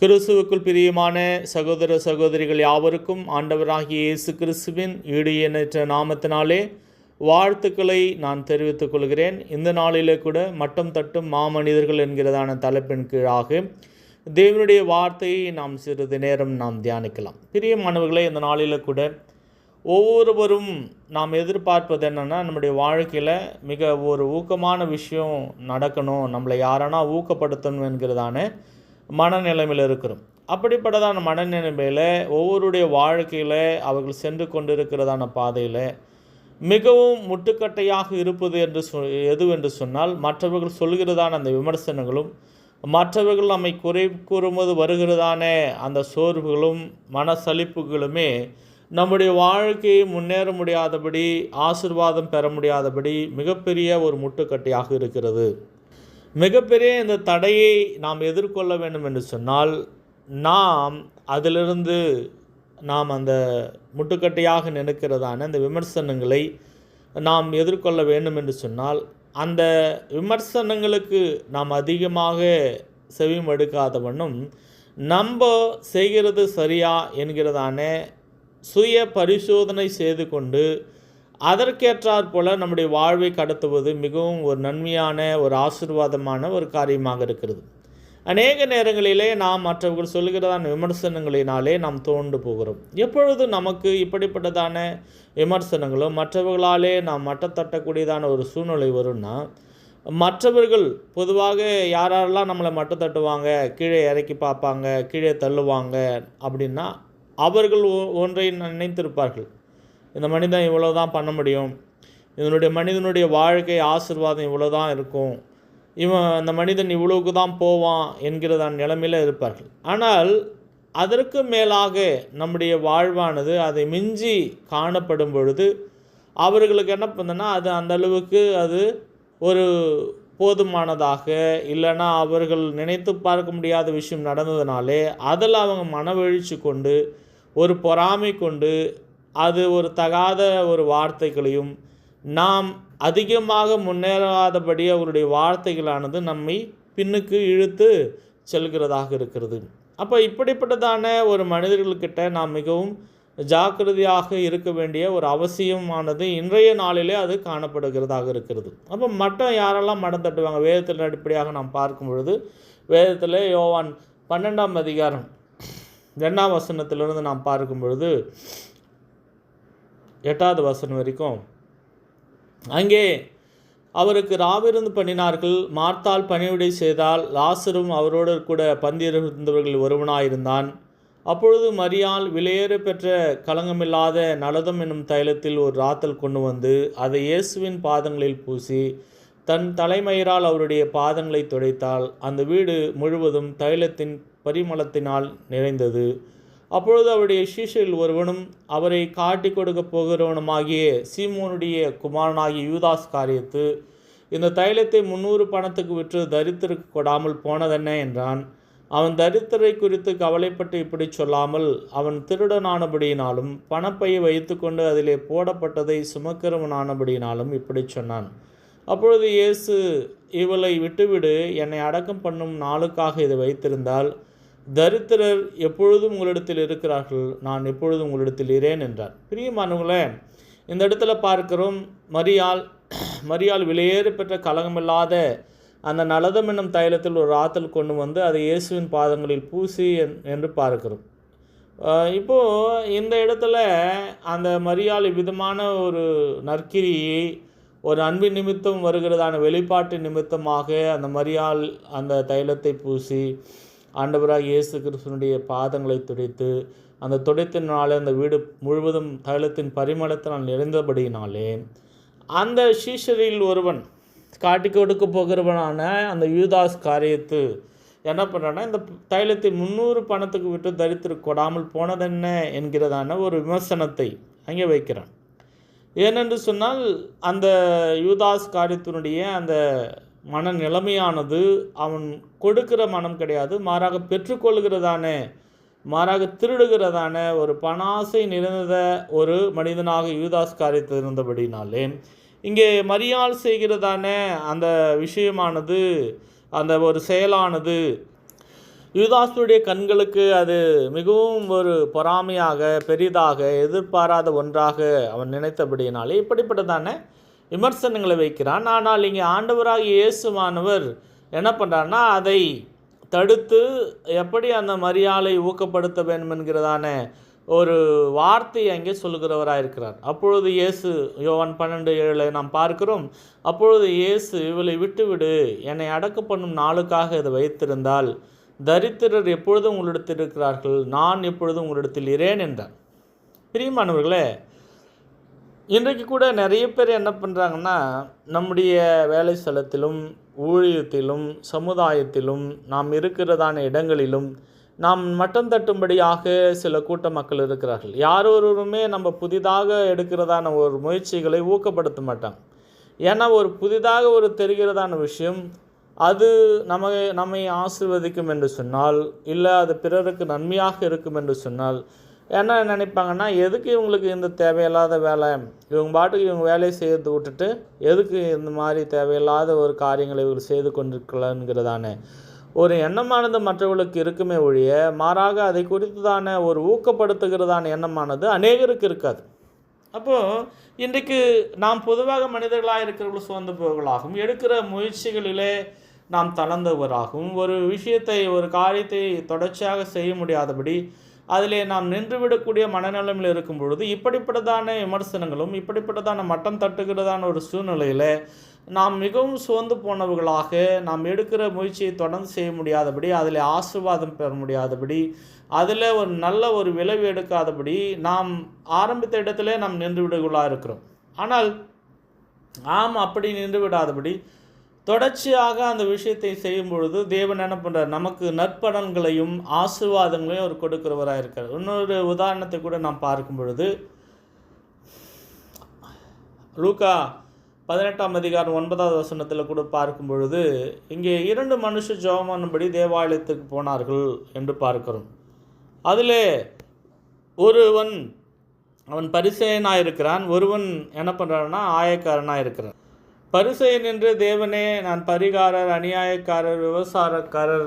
கிறிஸ்துவுக்குள் பிரியமான சகோதர சகோதரிகள் யாவருக்கும் ஆண்டவராகிய இயேசு கிறிஸ்துவின் ஈடு எண்ணற்ற நாமத்தினாலே வாழ்த்துக்களை நான் தெரிவித்துக் கொள்கிறேன். இந்த நாளிலே கூட மட்டம் தட்டும் மாமனிதர்கள் என்கிறதான தலைப்பின் கீழாக தேவனுடைய வார்த்தையை நாம் சிறிது நேரம் நாம் தியானிக்கலாம். பிரியமானவர்களே இந்த நாளில் கூட ஒவ்வொருவரும் நாம் எதிர்பார்ப்பது என்னென்னா நம்முடைய வாழ்க்கையில் மிக ஒரு ஊக்கமான விஷயம் நடக்கணும் நம்மளை யாரானா ஊக்கப்படுத்தணும் என்கிறதான மனநிலைமையில் இருக்கிறோம். அப்படிப்பட்டதான மனநிலைமையில் ஒவ்வொருடைய வாழ்க்கையில் அவர்கள் சென்று கொண்டிருக்கிறதான பாதையில் மிகவும் முட்டுக்கட்டையாக இருப்பது என்று சொ எது என்று சொன்னால் மற்றவர்கள் சொல்கிறதான அந்த விமர்சனங்களும் மற்றவர்கள் நம்மை குறை கூறும்போது வருகிறதான அந்த சோர்வுகளும் மனசலிப்புகளுமே நம்முடைய வாழ்க்கையை முன்னேற முடியாதபடி ஆசிர்வாதம் பெற முடியாதபடி மிகப்பெரிய ஒரு முட்டுக்கட்டையாக இருக்கிறது. மிகப்பெரிய இந்த தடையை நாம் எதிர்கொள்ள வேண்டும் என்று சொன்னால் நாம் அதிலிருந்து நாம் அந்த முட்டுக்கட்டையாக நினைக்கிறதான அந்த விமர்சனங்களை நாம் எதிர்கொள்ள வேண்டும் என்று சொன்னால் அந்த விமர்சனங்களுக்கு நாம் அதிகமாக செவிமடுக்காத வண்ணம் நம்ம செய்கிறது சரியா என்கிறதான சுய பரிசோதனை செய்து கொண்டு அதற்கேற்றாற் போல நம்முடைய வாழ்வை கடத்துவது மிகவும் ஒரு நன்மையான ஒரு ஆசிர்வாதமான ஒரு காரியமாக இருக்கிறது. அநேக நேரங்களிலே நாம் மற்றவர்கள் சொல்கிறதான விமர்சனங்களினாலே நாம் தோண்டு போகிறோம். எப்பொழுது நமக்கு இப்படிப்பட்டதான விமர்சனங்களும் மற்றவர்களாலே நாம் மட்டத்தட்டக்கூடியதான ஒரு சூழ்நிலை வரும்னா மற்றவர்கள் பொதுவாக யாரெல்லாம் நம்மளை மட்ட தட்டுவாங்க கீழே இறக்கி பார்ப்பாங்க கீழே தள்ளுவாங்க அப்படின்னா அவர்கள் ஒன்றை நினைத்திருப்பார்கள். இந்த மனிதன் இவ்வளோ தான் பண்ண முடியும். இதனுடைய மனிதனுடைய வாழ்க்கை ஆசிர்வாதம் இவ்வளோ தான் இருக்கும். இவன் அந்த மனிதன் இவ்வளவுக்கு தான் போவான் என்கிறதான் நிலைமையில் இருப்பார்கள். ஆனால் அதற்கு மேலாக நம்முடைய வாழ்வானது அதை மிஞ்சி காணப்படும் பொழுது அவர்களுக்கு என்ன பண்ணுன்னா அது அந்த அளவுக்கு அது ஒரு போதுமானதாக இல்லைன்னா அவர்கள் நினைத்து பார்க்க முடியாத விஷயம் நடந்ததுனாலே அதில் அவங்க மனவெழுச்சி கொண்டு ஒரு பொறாமை கொண்டு அது ஒரு தகாத ஒரு வார்த்தைகளையும் நாம் அதிகமாக முன்னேறாதபடி அவருடைய வார்த்தைகளானது நம்மை பின்னுக்கு இழுத்து செல்கிறதாக இருக்கிறது. அப்போ இப்படிப்பட்டதான ஒரு மனிதர்கள்கிட்ட நாம் மிகவும் ஜாக்கிரதையாக இருக்க வேண்டிய ஒரு அவசியமானது இன்றைய நாளிலே அது காணப்படுகிறதாக இருக்கிறது. அப்போ மட்டம் யாரெல்லாம் மடம் தட்டுவாங்க? வேதத்தில் அடிப்படையாக நாம் பார்க்கும் பொழுது வேதத்தில் யோவான் பன்னெண்டாம் அதிகாரம் ரெண்டாம் வசனத்திலிருந்து நாம் பார்க்கும் பொழுது எட்டாவது வசனம் வரைக்கும். அங்கே அவருக்கு ராவிருந்து பண்ணினார்கள் மார்த்தால் பணிவிடை செய்தால் லாசரும் அவரோடு கூட பந்தியிருந்தவர்கள் ஒருவனாயிருந்தான். அப்பொழுது மரியால் விலையேற பெற்ற களங்கமில்லாத நலதம் என்னும் தைலத்தில் ஒரு ராத்தல் கொண்டு வந்து அதை இயேசுவின் பாதங்களில் பூசி தன் தலைமயிரால் அவருடைய பாதங்களை துடைத்தால் அந்த வீடு முழுவதும் தைலத்தின் பரிமளத்தினால் நிறைந்தது. அப்பொழுது அவருடைய சீஷரில் ஒருவனும் அவரை காட்டி கொடுக்க போகிறவனுமாகிய சீமோனுடைய குமாரனாகிய யூதாஸ் காரியத்து இந்த தைலத்தை முன்னூறு பணத்துக்கு விற்று தரித்திருக்கு கொடாமல் போனதென்ன என்றான். அவன் தரித்திரை குறித்து கவலைப்பட்டு இப்படி சொல்லாமல் அவன் திருடனானபடியினாலும் பணப்பையை வைத்துக்கொண்டு அதிலே போடப்பட்டதை சுமக்கிறவனானபடியினாலும் இப்படி சொன்னான். அப்பொழுது இயேசு இவளை விட்டுவிடு என்னை அடக்கம் பண்ணும் நாளுக்காக இதை வைத்திருந்தால் தரித்திரர் எப்பொழுதும் உங்களிடத்தில் இருக்கிறார்கள் நான் எப்பொழுதும் உங்களிடத்தில் இரேன் என்றார். பிரியமானவங்களே இந்த இடத்துல பார்க்கிறோம் மரியால் மரியால் விலையேறு பெற்ற கலகமில்லாத அந்த நலதம் என்னும் தைலத்தில் ஒரு ஆற்றல் கொண்டு வந்து அதை இயேசுவின் பாதங்களில் பூசி என்று பார்க்கிறோம். இப்போது இந்த இடத்துல அந்த மரியால் விதமான ஒரு நற்கிரியை ஒரு அன்பின் நிமித்தம் வருகிறதான வெளிப்பாட்டு நிமித்தமாக அந்த மரியால் அந்த தைலத்தை பூசி ஆண்டவராக இயேசு கிறிஸ்துவனுடைய பாதங்களை துடைத்து அந்த துடைத்தினாலே அந்த வீடு முழுவதும் தைலத்தின் பரிமளத்தினால் நிறைந்தபடியினாலே அந்த சீஷரில் ஒருவன் காட்டி கொடுக்க போகிறவனான அந்த யூதாஸ் காரியத்து என்ன பண்ணுறான்னா இந்த தைலத்தை முந்நூறு பணத்துக்கு விட்டு தரித்திரு கொடாமல் போனதென்ன என்கிறதான ஒரு விமர்சனத்தை அங்கே வைக்கிறான். ஏனென்று சொன்னால் அந்த யூதாஸ் காரியத்தினுடைய அந்த மன நிலைமையானது அவன் கொடுக்கிற மனம் கிடையாது. மாறாக பெற்றுக்கொள்கிறதான மாறாக திருடுகிறதான ஒரு பணாசை நிறைந்த ஒரு மனிதனாக யூதாஸ் காரியத்திலிருந்தபடினாலே. இங்கே மரியாள் செய்கிறதான அந்த விஷயமானது அந்த ஒரு செயலானது. யூதாசுடைய கண்களுக்கு அது மிகவும் ஒரு பொறாமையாக பெரிதாக எதிர்பாராத ஒன்றாக அவன் நினைத்தபடியினாலே இப்படிப்பட்டதான விமர்சனங்களை வைக்கிறான். ஆனால் இங்கே ஆண்டவராக இயேசுமானவர் என்ன பண்ணுறாருன்னா அதை தடுத்து எப்படி அந்த மரியாதை ஊக்கப்படுத்த வேண்டும் என்கிறதான ஒரு வார்த்தையை அங்கே சொல்லுகிறவராக இருக்கிறார். அப்பொழுது இயேசு யோவான் பன்னெண்டு ஏழை நாம் பார்க்கிறோம் அப்பொழுது இயேசு இவளை விட்டுவிடு என்னை அடக்க பண்ணும் நாளுக்காக இதை வைத்திருந்தால் தரித்திரர் எப்பொழுதும் உங்களிடத்தில் இருக்கிறார்கள் நான் எப்பொழுதும் உங்களிடத்தில் இரேன் என்றார். பிரியமானவர்களே இன்றைக்கு கூட நிறைய பேர் என்ன பண்ணுறாங்கன்னா நம்முடைய வேலை ஸ்தலத்திலும் ஊழியத்திலும் சமுதாயத்திலும் நாம் இருக்கிறதான இடங்களிலும் நாம் மட்டம் தட்டும்படியாக சில கூட்ட மக்கள் இருக்கிறார்கள். யார் ஒருவருமே நம்ம புதிதாக எடுக்கிறதான ஒரு முயற்சிகளை ஊக்கப்படுத்த மாட்டாங்க. ஏன்னா ஒரு புதிதாக ஒரு தெரிகிறதான விஷயம் அது நம்ம நம்மை ஆசிர்வதிக்கும் என்று சொன்னால் இல்லை அது பிறருக்கு நன்மையாக இருக்கும் என்று சொன்னால் என்ன நினைப்பாங்கன்னா எதுக்கு இவங்களுக்கு இந்த தேவையில்லாத வேலை? இவங்க பாட்டுக்கு இவங்க வேலையை செய்து விட்டுட்டு எதுக்கு இந்த மாதிரி தேவையில்லாத ஒரு காரியங்களை இவர் செய்து கொண்டிருக்கலாங்கிறதான. ஒரு எண்ணமானது மற்றவர்களுக்கு இருக்குமே ஒழிய மாறாக அதை குறித்துதான ஒரு ஊக்கப்படுத்துகிறதான எண்ணமானது அநேகருக்கு இருக்காது. அப்போது இன்றைக்கு நாம் பொதுவாக மனிதர்களாக இருக்கிறவர்கள் சுதந்திரவர்களாகவும் எடுக்கிற முயற்சிகளிலே நாம் தளர்ந்தவராகவும் ஒரு விஷயத்தை ஒரு காரியத்தை தொடர்ச்சியாக செய்ய முடியாதபடி அதிலே நாம் நின்றுவிடக்கூடிய மனநலமில் இருக்கும் பொழுது இப்படிப்பட்டதான விமர்சனங்களும் இப்படிப்பட்டதான மட்டம் தட்டுகிறதான ஒரு சூழ்நிலையில் நாம் மிகவும் சோர்ந்து போனவர்களாக நாம் எடுக்கிற முயற்சியை தொடர்ந்து செய்ய முடியாதபடி அதில் ஆசிர்வாதம் பெற முடியாதபடி அதில் ஒரு நல்ல ஒரு விளைவு எடுக்காதபடி நாம் ஆரம்பித்த இடத்துல நாம் நின்று விடுகளாக இருக்கிறோம். ஆனால் ஆம் அப்படி நின்று விடாதபடி தொடர்ச்சியாக அந்த விஷயத்தை செய்யும் பொழுது தேவன் என்ன பண்ணுறார் நமக்கு நற்பலன்களையும் ஆசீர்வாதங்களையும் அவர் கொடுக்கிறவராக இருக்கார். இன்னொரு உதாரணத்தை கூட நாம் பார்க்கும் பொழுது லூக்கா பதினெட்டாம் அதிகாரம் ஒன்பதாவது வசனத்தில் கூட பார்க்கும் பொழுது இங்கே இரண்டு மனுஷ ஜோமானபடி தேவாலயத்துக்கு போனார்கள் என்று பார்க்கிறோம். அதிலே ஒருவன் அவன் பரிசெயனாக இருக்கிறான் ஒருவன் என்ன பண்ணுறான்னா ஆயக்காரனாக இருக்கிறான் பரிசெயன் என்று தேவனே நான் பரிகாரர் அநியாயக்காரர் விவசாரக்காரர்.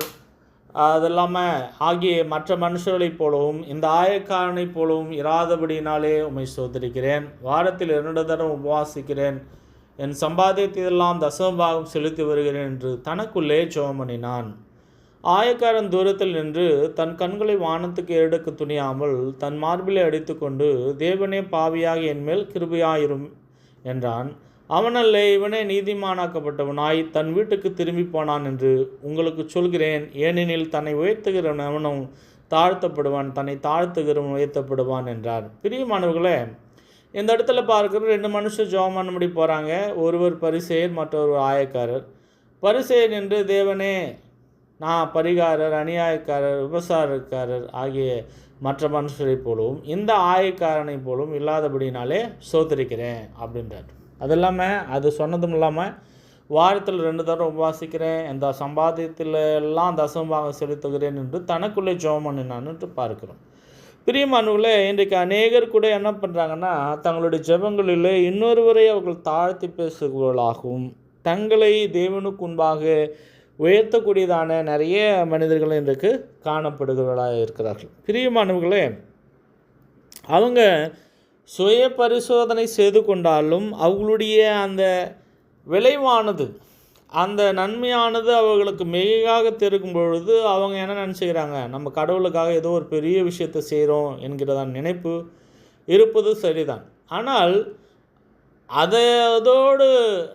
அதெல்லாமல் ஆகிய மற்ற மனுஷர்களைப் போலவும் இந்த ஆயக்காரனைப் போலவும் இராதபடினாலே உம்மை சோதரிக்கிறேன் வாரத்தில் இரண்டு தரம் உபவாசிக்கிறேன். என் சம்பாதியத்தையெல்லாம் தசமபாகம் செலுத்தி வருகிறேன் என்று தனக்குள்ளே ஜெபமணினான் ஆயக்காரன் தூரத்தில் நின்று தன் கண்களை வானத்துக்கு எடுக்க துணியாமல் தன் மார்பிலை அடித்துக்கொண்டு தேவனே பாவியாக என்மேல் கிருபையாயிரும் என்றான். அவனல்ல இவனே நீதிமானாக்கப்பட்டவனாய் தன் வீட்டுக்கு திரும்பி போனான் என்று உங்களுக்கு சொல்கிறேன். ஏனெனில் தன்னை உயர்த்துகிறவன் அவனும் தாழ்த்தப்படுவான் தன்னை தாழ்த்துகிறவன் உயர்த்தப்படுவான் என்றார். பிரியமானவர்களே இந்த இடத்துல பார்க்குற ரெண்டு மனுஷர் ஜோம் பண்ணபடி போகிறாங்க ஒருவர் பரிசெயர் மற்றொரு ஆயக்காரர். பரிசெயர் என்று தேவனே நான் பரிகாரர் அநியாயக்காரர் விபசாரக்காரர் ஆகிய மற்ற மனுஷரைப் போலவும் இந்த ஆயக்காரனைப் போலவும் இல்லாதபடினாலே சோதரிக்கிறேன் அப்படின்றார். அது இல்லாமல் அது சொன்னதும் இல்லாமல் வாரத்தில் ரெண்டு தடவை உபாசிக்கிறேன் இந்த சம்பாதியத்தில் எல்லாம் தசமபாகம் செலுத்துகிறேன் என்று தனக்குள்ளே ஜெபம் பண்ணினான்ட்டு பார்க்கிறோம். பிரியமானவர்களே இன்றைக்கு அநேகர் கூட என்ன பண்ணுறாங்கன்னா தங்களுடைய ஜெபங்களில் இன்னொருவரை அவர்கள் தாழ்த்தி பேசுகிறவர்களாகவும் தங்களை தேவனுக்கு முன்பாக உயர்த்தக்கூடியதான நிறைய மனிதர்கள் இன்றைக்கு காணப்படுகிறவர்களாக இருக்கிறார்கள் பிரியமானவர்களே அவங்க சுய பரிசோதனை செய்து கொண்டாலும் அவங்களுடைய அந்த விளைவானது அந்த நன்மையானது அவர்களுக்கு மிகையாக தெரிக்கும் பொழுது அவங்க என்ன நினச்சிக்கிறாங்க? நம்ம கடவுளுக்காக ஏதோ ஒரு பெரிய விஷயத்தை செய்கிறோம் என்கிறதான் நினைப்பு இருப்பது சரிதான். ஆனால் அதை அதோடு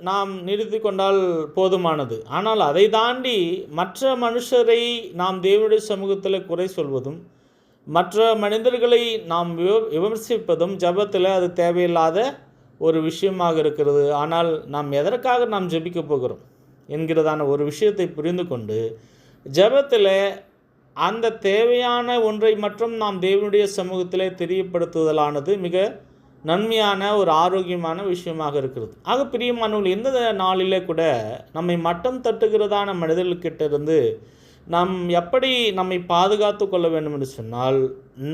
நாம் நிறுத்தி கொண்டால் போதுமானது. ஆனால் அதை தாண்டி மற்ற மனுஷரை நாம் தேவனுடைய சமூகத்தில் குறை சொல்வதும் மற்ற மனிதர்களை நாம் விவ- விமர்சிப்பதும் ஜெபத்தில் அது தேவையில்லாத ஒரு விஷயமாக இருக்கிறது. ஆனால் நாம் எதற்காக நாம் ஜெபிக்க போகிறோம் என்கிறதான ஒரு விஷயத்தை புரிந்து கொண்டு ஜெபத்தில் அந்த தேவையான ஒன்றை மட்டும் நாம் தேவனுடைய சமூகத்தில் தெரியப்படுத்துதலானது மிக நன்மையான ஒரு ஆரோக்கியமான விஷயமாக இருக்கிறது. ஆக பிரியமானவர்கள் எந்த நாளிலே கூட நம்மை மட்டம் தட்டுகிறதான மனிதர்கிட்ட இருந்து நாம் எப்படி நம்மை பாதுகாத்து கொள்ள வேண்டும் என்று சொன்னால்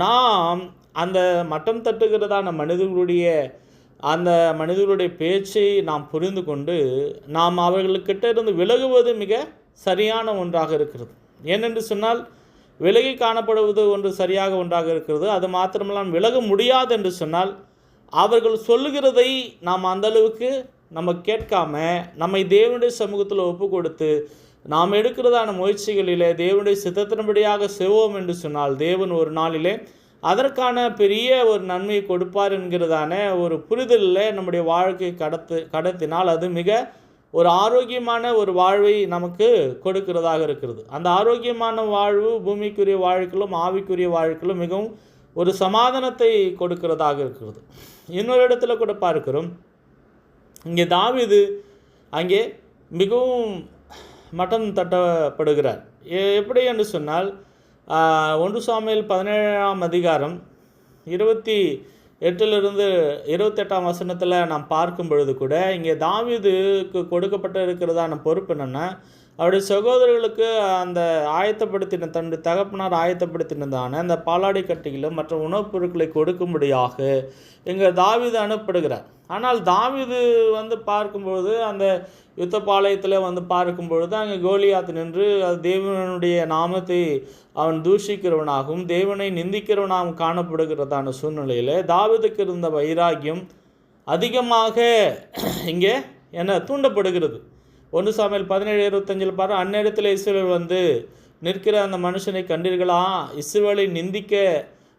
நாம் அந்த மட்டம் தட்டுகிறதான மனிதர்களுடைய அந்த மனிதர்களுடைய பேச்சை நாம் புரிந்து கொண்டு நாம் அவர்களுக்கிட்ட இருந்து விலகுவது மிக சரியான ஒன்றாக இருக்கிறது. ஏனென்று சொன்னால் விலகி காணப்படுவது ஒன்று சரியாக ஒன்றாக இருக்கிறது. அது மாத்திரமெல்லாம் விலக முடியாது என்று சொன்னால் அவர்கள் சொல்லுகிறதை நாம் அந்த அளவுக்கு நம்ம கேட்காம நம்மை தேவனுடைய சமூகத்தில் ஒப்பு கொடுத்து நாம் எடுக்கிறதான முயற்சிகளிலே தேவனுடைய சித்தத்தின்படியாக செய்வோம் என்று சொன்னால் தேவன் ஒரு நாளிலே அதற்கான பெரிய ஒரு நன்மையை கொடுப்பார் என்கிறதான ஒரு புரிதலில் நம்முடைய வாழ்க்கை கடத்து கடத்தினால் அது மிக ஒரு ஆரோக்கியமான ஒரு வாழ்வை நமக்கு கொடுக்கிறதாக இருக்கிறது. அந்த ஆரோக்கியமான வாழ்வு பூமிக்குரிய வாழ்க்கையிலும் ஆவிக்குரிய வாழ்க்கையிலும் மிகவும் ஒரு சமாதானத்தை கொடுக்கிறதாக இருக்கிறது. இன்னொரு இடத்துல கூட பார்க்கிறோம். இங்கே தாவிது அங்கே மிகவும் மட்டம் தட்டப்படுகிறார். எ- எப்படி என்று சொன்னால் ஒன்று சாமியில் பதினேழாம் அதிகாரம் இருபத்தி எட்டிலிருந்து இருபத்தெட்டாம் வசனத்தில் நாம் பார்க்கும் பொழுது கூட இங்கே தாவிதுக்கு கொடுக்கப்பட்டு இருக்கிறதான பொறுப்பு என்னென்னா அவருடைய சகோதரர்களுக்கு அந்த ஆயத்தப்படுத்தின தன்னுடைய தகப்பனார் ஆயத்தப்படுத்தினதான அந்த பாலாடை கட்டிகளும் மற்ற உணவுப் பொருட்களை கொடுக்கும்படியாக எங்கள் தாவிது அனுப்பப்படுகிறார். ஆனால் தாவிது வந்து பார்க்கும்பொழுது அந்த யுத்த பாளையத்தில் வந்து பார்க்கும்பொழுது அங்கே கோலியாத்து நின்று அது தேவனுடைய நாமத்தை அவன் தூஷிக்கிறவனாகவும் தேவனை நிந்திக்கிறவனாகவும் காணப்படுகிறதான சூழ்நிலையில் தாவிதுக்கு இருந்த வைராக்கியம் அதிகமாக இங்கே என்ன தூண்டப்படுகிறது. ஒன்று சாமியில் பதினேழு இருபத்தஞ்சில் பாரு அந்நேரத்தில் இஸ்ரேல் வந்து நிற்கிற அந்த மனுஷனை கண்டீர்களா? இஸ்ரேலை நிந்திக்க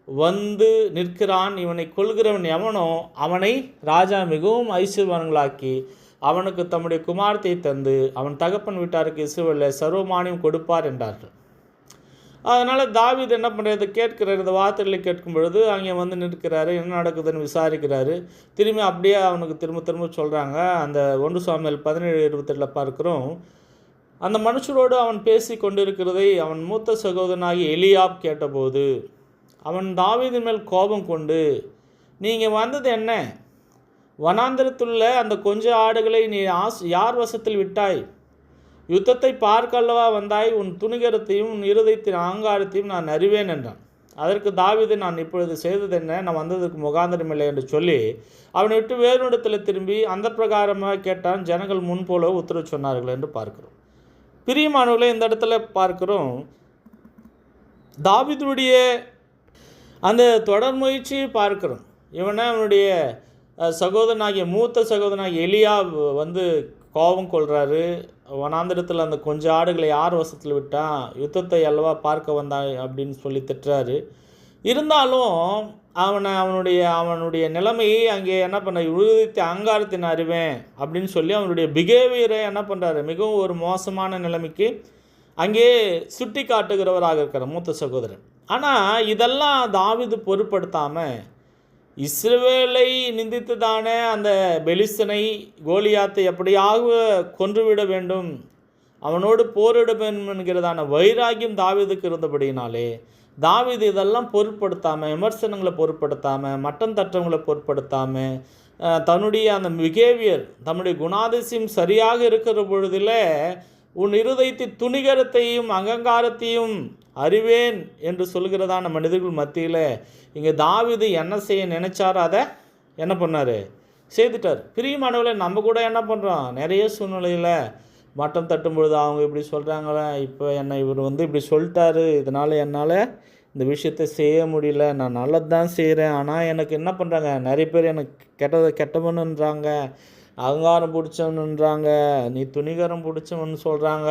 வந்து நிற்கிறான். இவனை கொள்கிறவன் எவனோ அவனை ராஜா மிகவும் ஐஸ்வர்வான்களாக்கி அவனுக்கு தம்முடைய குமாரத்தை தந்து அவன் தகப்பன் வீட்டாருக்கு இஸ்ரேலில் சர்வமானியம் கொடுப்பார் என்றார்கள். அதனால் தாவீது என்ன பண்ணுறது கேட்கிறார். இந்த வார்த்தைகளை கேட்கும் பொழுது அங்கே வந்து நிற்கிறாரு. என்ன நடக்குதுன்னு விசாரிக்கிறாரு. திரும்பி அப்படியே அவனுக்கு திரும்ப திரும்ப சொல்கிறாங்க அந்த ஒன்று சாமியல் பதினேழு இருபத்தெட்டில் பார்க்குறோம். அந்த மனுஷரோடு அவன் பேசி கொண்டிருக்கிறதை அவன் மூத்த சகோதரனாகி எலியாப் கேட்டபோது அவன் தாவீதின் மேல் கோபம் கொண்டு நீங்கள் வந்தது என்ன? வனாந்திரத்துள்ள அந்த கொஞ்ச ஆடுகளை நீ ஆஸ் யார் வசத்தில் விட்டாய்? யுத்தத்தை பார்க்க அல்லவா வந்தாய்? உன் துணிகரத்தையும் உன் இருதயத்தின் அகங்காரத்தையும் நான் அறிவேன் என்றான். அதற்கு தாவிதை நான் இப்பொழுது செய்தது என்ன? நான் வந்ததற்கு முகாந்திரமில்லை என்று சொல்லி அவனை விட்டு வேறு இடத்துல திரும்பி அந்த பிரகாரமாக கேட்டான் ஜனங்கள் முன்போல உத்தரவு சொன்னார்கள் என்று பார்க்கிறோம். பிரியமானவர்களை இந்த இடத்துல பார்க்கிறோம். தாவிதனுடைய அந்த தொடர் முயற்சியை பார்க்கிறோம். இவனை அவனுடைய சகோதரனாகிய மூத்த சகோதரனாகிய எலியா வந்து கோபம் கொள்கிறாரு வனாந்திரத்தில் அந்த கொஞ்சம் ஆடுகளை யார் வசத்தில் விட்டான் யுத்தத்தை அல்லவா பார்க்க வந்தாய் அப்படின்னு சொல்லி திட்டுறாரு. இருந்தாலும் அவனை அவனுடைய அவனுடைய நிலைமையை அங்கே என்ன பண்ண உறுதித்த அங்காரத்தின் அறிவேன் அப்படின்னு சொல்லி அவனுடைய பிஹேவியரை என்ன பண்ணுறாரு மிகவும் ஒரு மோசமான நிலைமைக்கு அங்கே சுட்டி காட்டுகிறவராக இருக்கிற மூத்த சகோதரன் ஆனால் இதெல்லாம் தாவிது பொருட்படுத்தாமல் இஸ்ரவேலை நிந்தித்ததான அந்த பெலிஸ்தனை கோலியாத்தை எப்படியாக கொன்றுவிட வேண்டும்? அவனோடு போரிட வேண்டும் என்கிறதான வைராகியம் தாவீதுக்கு இருந்தபடியினாலே தாவீது இதெல்லாம் பொருட்படுத்தாமல் விமர்சனங்களை பொருட்படுத்தாமல் மட்டம் தட்டவங்களை பொருட்படுத்தாமல் தன்னுடைய அந்த பிஹேவியர் தன்னுடைய குணாதிசயம் சரியாக இருக்கிற பொழுதில் உன் இருதயத்தின் துணிகரத்தையும் அகங்காரத்தையும் அறிவேன் என்று சொல்கிறதான மனிதர்கள் மத்தியில்? இங்கே தாவிது என்ன செய்ய நினைச்சாரோ அதை என்ன பண்ணார்? செய்துட்டார். பிரியமானவர்களை நம்ம கூட என்ன பண்ணுறோம் நிறைய சூழ்நிலையில் மட்டம் தட்டும் பொழுது அவங்க இப்படி சொல்கிறாங்களே இப்போ என்னை இவர் வந்து இப்படி சொல்லிட்டாரு இதனால் என்னால் இந்த விஷயத்தை செய்ய முடியல நான் நல்லது தான் செய்கிறேன் ஆனால் எனக்கு என்ன பண்ணுறாங்க நிறைய பேர் எனக்கு கெட்டதை கெட்டவனுன்றாங்க அகங்காரம் பிடிச்சவனுன்றாங்க நீ துணிகரம் பிடிச்சவன் சொல்கிறாங்க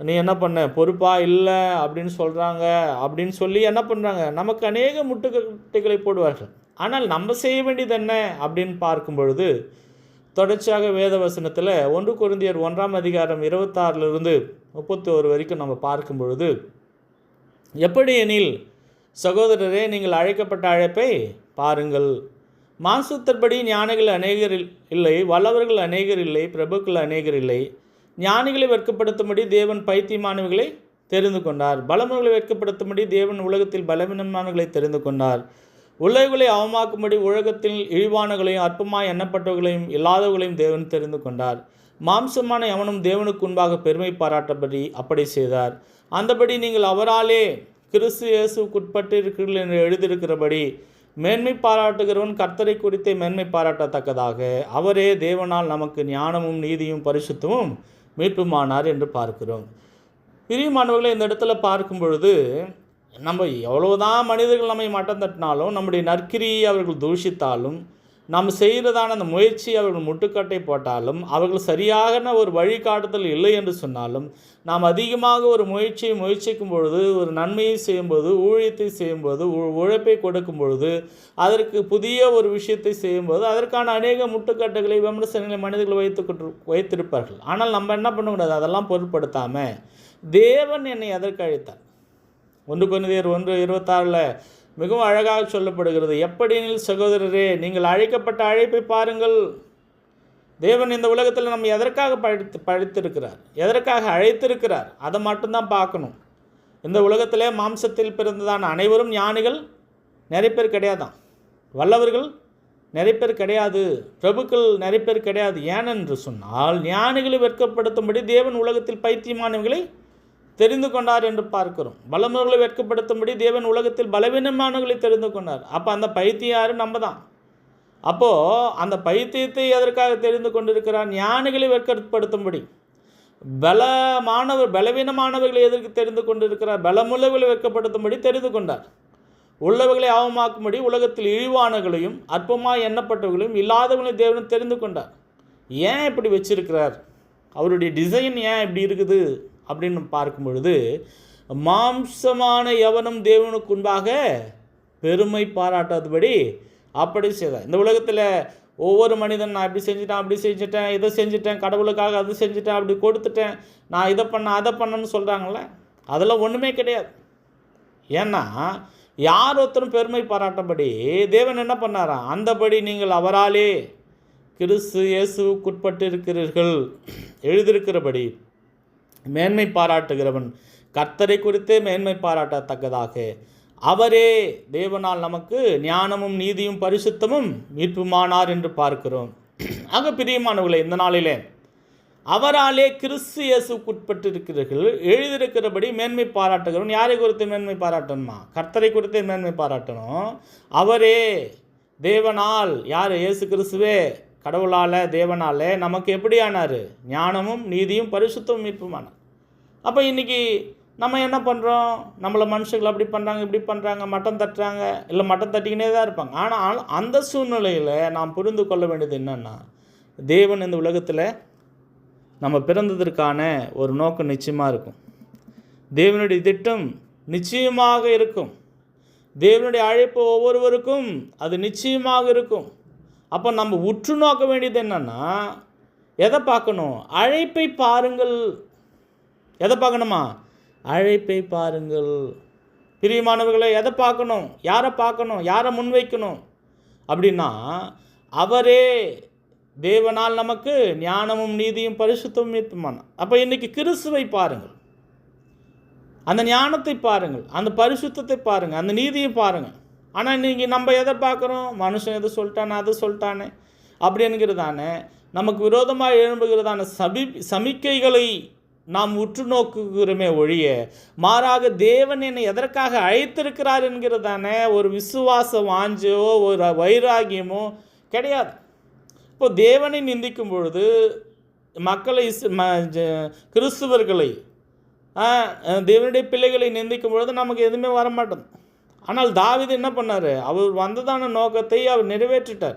நீ என்ன பண்ண? பொறுப்பா இல்லை அப்படின்னு சொல்கிறாங்க அப்படின்னு சொல்லி என்ன பண்ணுறாங்க நமக்கு அநேக முட்டுக்கட்டைகளை போடுவார்கள். ஆனால் நம்ம செய்ய வேண்டியது என்ன அப்படின்னு பார்க்கும் பொழுது தொடர்ச்சியாக வேத வசனத்தில் ஒன்று குருந்தியர் ஒன்றாம் அதிகாரம் இருபத்தாறிலிருந்து முப்பத்தி ஒரு வரைக்கும் நம்ம பார்க்கும் பொழுது எப்படி எனில் சகோதரரே நீங்கள் அழைக்கப்பட்ட அழைப்பை பாருங்கள். மாசுத்தற்படி ஞானிகள் அநேகர் இல்லை வல்லவர்கள் அநேகர் இல்லை பிரபுக்கள் அநேகர் இல்லை. ஞானிகளை வெட்கப்படுத்தும்படி தேவன் பைத்தியமானவர்களை தெரிந்து கொண்டார். பலமுகளை வெட்கப்படுத்தும்படி தேவன் உலகத்தில் பலவீனமானவர்களை தெரிந்து கொண்டார். உலகங்களை அவமாக்கும்படி உலகத்தில் இழிவானவர்களையும் அற்பமாய் எண்ணப்பட்டவர்களையும் இல்லாதவர்களையும் தேவன் தெரிந்து கொண்டார். மாம்சமான எவனும் தேவனுக்கு முன்பாக பெருமை பாராட்டபடி அப்படி செய்தார். அந்தபடி நீங்கள் அவராலே கிறிஸ்து இயேசுக்குட்பட்டு இருக்கிறீர்கள் என்று எழுதியிருக்கிறபடி மேன்மை பாராட்டுகிறவன் கர்த்தரை குறித்தே மேன்மை பாராட்டத்தக்கதாக. அவரே தேவனால் நமக்கு ஞானமும் நீதியும் பரிசுத்தமும் மீட்புமானார் என்று பார்க்கிறோம். பிரியமானவர்களை இந்த இடத்துல பார்க்கும் பொழுது நம்ம எவ்வளோதான் மனிதர்கள் நம்மை மட்டம் தட்டினாலும் நம்முடைய நற்கிரியை அவர்கள் தூஷித்தாலும் நாம் செய்கிறதான அந்த முயற்சி அவர்கள் முட்டுக்கட்டை போட்டாலும் அவர்கள் சரியான ஒரு வழிகாட்டுதல் இல்லை என்று சொன்னாலும் நாம் அதிகமாக ஒரு முயற்சியை முயற்சிக்கும் பொழுது ஒரு நன்மையை செய்யும்போது ஊழியத்தை செய்யும்போது உ- உழைப்பை கொடுக்கும் பொழுது அதற்கு புதிய ஒரு விஷயத்தை செய்யும்போது அதற்கான அநேக முட்டுக்கட்டுகளை விமர்சனங்களை மனிதர்கள் வைத்து கொண்டு- வைத்திருப்பார்கள். ஆனால் நம்ம என்ன பண்ணக்கூடாது? அதெல்லாம் பொருட்படுத்தாமல் தேவன் என்னை எதற்கு அழைத்தார்? ஒன்று கொனிதியர் ஒன்று இருபத்தாறில் மிகவும் அழகாக சொல்லப்படுகிறது எப்படினில் சகோதரரே நீங்கள் அழைக்கப்பட்ட அழைப்பை பாருங்கள். தேவன் இந்த உலகத்தில் நம்ம எதற்காக பழித்து பழித்திருக்கிறார்? எதற்காக அழைத்திருக்கிறார்? அதை மட்டும்தான் பார்க்கணும். இந்த உலகத்திலே மாம்சத்தில் பிறந்ததான அனைவரும் ஞானிகள் நிறைய பேர் கிடையாதான் வல்லவர்கள் நிறைய பேர் கிடையாது. பிரபுக்கள் நிறைய பேர் கிடையாது. ஏனென்று சொன்னால் ஞானிகளை வெட்கப்படுத்தும்படி தேவன் உலகத்தில் பைத்தியமானவர்களை தெரிந்து கொண்டார் என்று பார்க்கிறோம். வல்லவர்களை வெட்கப்படுத்தும்படி தேவன் உலகத்தில் பலவீனமானவர்களை தெரிந்து கொண்டார். அப்போ அந்த பைத்தியாரும் நம்ம தான் அப்போது அந்த பைத்தியத்தை எதற்காக தெரிந்து கொண்டிருக்கிறார் ஞானிகளை வெட்கப்படுத்தும்படி. பலமானவர் பலவீனமானவர்களை எதற்கு தெரிந்து கொண்டிருக்கிறார்? பலமுள்ளவர்களை வெட்கப்படுத்தும்படி தெரிந்து கொண்டார். உள்ளவர்களை ஆவமாக்கும்படி உலகத்தில் இழிவானவர்களையும் அற்பமாக எண்ணப்பட்டவர்களையும் இல்லாதவர்களையும் தேவனும் தெரிந்து கொண்டார். ஏன் இப்படி வச்சிருக்கிறார்? அவருடைய டிசைன் ஏன் இப்படி இருக்குது? அப்படின்னு பார்க்கும் பொழுது மாம்சமான எவனும் தேவனுக்கு முன்பாக பெருமை பாராட்டாதபடி அப்படி செய்தார் இந்த உலகத்தில் ஒவ்வொரு மனிதன் நான் இப்படி செஞ்சுட்டேன் அப்படி செஞ்சுட்டேன் இதை செஞ்சுட்டேன் கடவுளுக்காக அது செஞ்சுட்டேன் அப்படி கொடுத்துட்டேன் நான் இதை பண்ண அதை பண்ணேன்னு சொல்கிறாங்களே அதெல்லாம் ஒன்றுமே கிடையாது. ஏன்னா யார் ஒருத்தரும் பெருமை பாராட்டபடி தேவன் என்ன பண்ணாரா? அந்தபடி நீங்கள் அவராலே கிறிஸ்து இயேசுவுக்குட்பட்டு இருக்கிறீர்கள். எழுதியிருக்கிறபடி மேன்மை பாராட்டுகிறவன் கர்த்தரை குறித்தே மேன்மை பாராட்டத்தக்கதாக அவரே தேவனால் நமக்கு ஞானமும் நீதியும் பரிசுத்தமும் மீட்புமானார் என்று பார்க்கிறோம். ஆக பிரியமானவர்களே இந்த நாளிலே அவராலே கிறிஸ்து இயேசுக்குட்பட்டிருக்கிறீர்கள் எழுதியிருக்கிறபடி மேன்மை பாராட்டுகிறோம் யாரை குறித்து மேன்மை பாராட்டணுமா? கர்த்தரை குறித்து மேன்மை பாராட்டணும். அவரே தேவனால் யார்? இயேசு கிறிஸ்துவே. கடவுளால் தேவனாலே நமக்கு எப்படியானார்? ஞானமும் நீதியும் பரிசுத்தமும் மீட்புமானார். அப்போ இன்றைக்கி நம்ம என்ன பண்ணுறோம் நம்மளை மனுஷர்கள் அப்படி பண்ணுறாங்க இப்படி பண்ணுறாங்க மட்டம் தட்டுறாங்க இல்லை மட்டம் தட்டிக்கினே தான் இருப்பாங்க. ஆனால் அந்த சூழ்நிலையில் நாம் புரிந்து கொள்ள வேண்டியது என்னென்னா தேவன் இந்த உலகத்தில் நம்ம பிறந்ததற்கான ஒரு நோக்கம் நிச்சயமாக இருக்கும். தேவனுடைய திட்டம் நிச்சயமாக இருக்கும். தேவனுடைய அழைப்பு ஒவ்வொருவருக்கும் அது நிச்சயமாக இருக்கும். அப்போ நம்ம உற்று நோக்க வேண்டியது என்னென்னா எதை பார்க்கணும்? அழைப்பை பாருங்கள். எதை பார்க்கணுமா? அழைப்பை பாருங்கள். பிரியமானவர்களை எதை பார்க்கணும்? யாரை பார்க்கணும்? யாரை முன்வைக்கணும்? அப்படின்னா அவரே தேவனால் நமக்கு ஞானமும் நீதியும் பரிசுத்தமும் மீட்புமான அப்போ இன்றைக்கி கிறிஸ்துவை பாருங்கள். அந்த ஞானத்தை பாருங்கள். அந்த பரிசுத்தத்தை பாருங்கள். அந்த நீதியை பாருங்கள். ஆனால் நீங்கள் நம்ம எதை பார்க்குறோம்? மனுஷன் எதை சொல்லிட்டானே அதை சொல்லிட்டானே. அப்படிங்கிறதானே நமக்கு விரோதமாக எழும்புகிறதான சபி சமிக்கைகளை நாம் உற்று நோக்குகிறோமே ஒழிய மாறாக தேவன் என்னை எதற்காக அழைத்திருக்கிறார் என்கிறதான ஒரு விசுவாச வாஞ்சோ ஒரு வைராகியமோ கிடையாது. இப்போ தேவனை நிந்திக்கும் பொழுது மக்களை ம- கிறிஸ்துவர்களை தேவனுடைய பிள்ளைகளை நிந்திக்கும் பொழுது நமக்கு எதுவுமே வர ஆனால் தாவீது என்ன பண்ணார்? அவர் வந்ததான நோக்கத்தை அவர் நிறைவேற்றிட்டார்.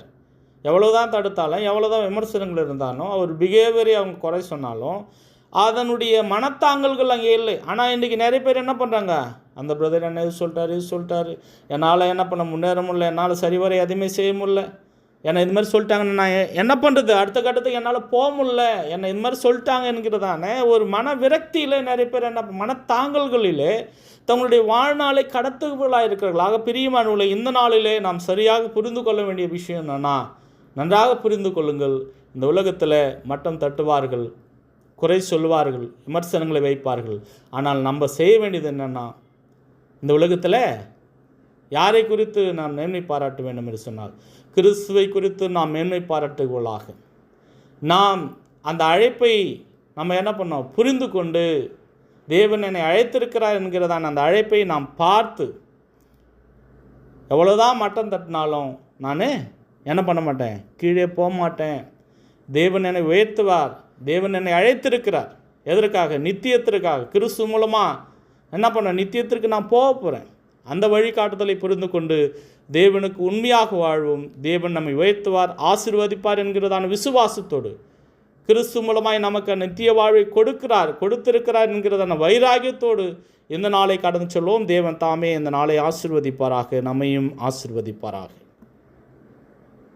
எவ்வளோதான் தடுத்தாலும் எவ்வளோதான் விமர்சனங்கள் இருந்தாலும் அவர் பிஹேவியரை அவங்க குறை சொன்னாலும் அதனுடைய மனத்தாங்கல்கள் அங்கே இல்லை. ஆனால் இன்றைக்கி நிறைய பேர் என்ன பண்ணுறாங்க அந்த பிரதர் என்ன இது சொல்லிட்டாரு இது சொல்லிட்டாரு. என்னால் என்ன பண்ண முன்னேற முடியல என்னால் சரிவர எதுவுமே செய்ய முடியல. என்னை இது மாதிரி சொல்லிட்டாங்கன்னு நான் என்ன பண்ணுறது அடுத்த கட்டத்துக்கு என்னால் போக முடில என்னை இது மாதிரி சொல்லிட்டாங்க என்கிறதானே ஒரு மன விரக்தியில் நிறைய பேர் என்ன மனத்தாங்கல்களிலே தங்களுடைய வாழ்நாளை கடத்துகளாக இருக்கிறார்கள். ஆக பிரியமானவர்களை இந்த நாளிலே நாம் சரியாக புரிந்து கொள்ள வேண்டிய விஷயம் என்னன்னா நன்றாக புரிந்து கொள்ளுங்கள். இந்த உலகத்தில் மட்டம் தட்டுவார்கள். குறை சொல்வார்கள் விமர்சனங்களை வைப்பார்கள். ஆனால் நம்ம செய்ய வேண்டியது என்னென்னா இந்த உலகத்தில் யாரை குறித்து நாம் மேன்மை பாராட்ட வேண்டும் என்று சொன்னால் கிறிஸ்துவை குறித்து நாம் மேன்மை பாராட்டுகளாக. நாம் அந்த அழைப்பை நம்ம என்ன பண்ணோம்? புரிந்து கொண்டு தேவன் என்னை அழைத்திருக்கிறார் என்கிறதான அந்த அழைப்பை நாம் பார்த்து எவ்வளோதான் மட்டம் தட்டினாலும் நான் என்ன பண்ண மாட்டேன்? கீழே போக மாட்டேன். தேவன் என்னை உயர்த்துவார். தேவன் என்னை அழைத்திருக்கிறார். எதற்காக? நித்தியத்திற்காக. கிறிஸ்து மூலமாக என்ன பண்ண நித்தியத்திற்கு நான் போக போகிறேன் அந்த வழிகாட்டுதலை புரிந்து கொண்டு தேவனுக்கு உண்மையாக வாழ்வோம். தேவன் நம்மை உயர்த்துவார் ஆசிர்வதிப்பார் என்கிறதான விசுவாசத்தோடு. கிறிஸ்து மூலமாய் நமக்கு நித்திய வாழ்வை கொடுக்கிறார் கொடுத்திருக்கிறார் என்கிறதான வைராகியத்தோடு இந்த நாளை கடந்து செல்வோம். தேவன் தாமே இந்த நாளை ஆசிர்வதிப்பாராக. நம்மையும் ஆசிர்வதிப்பாராக.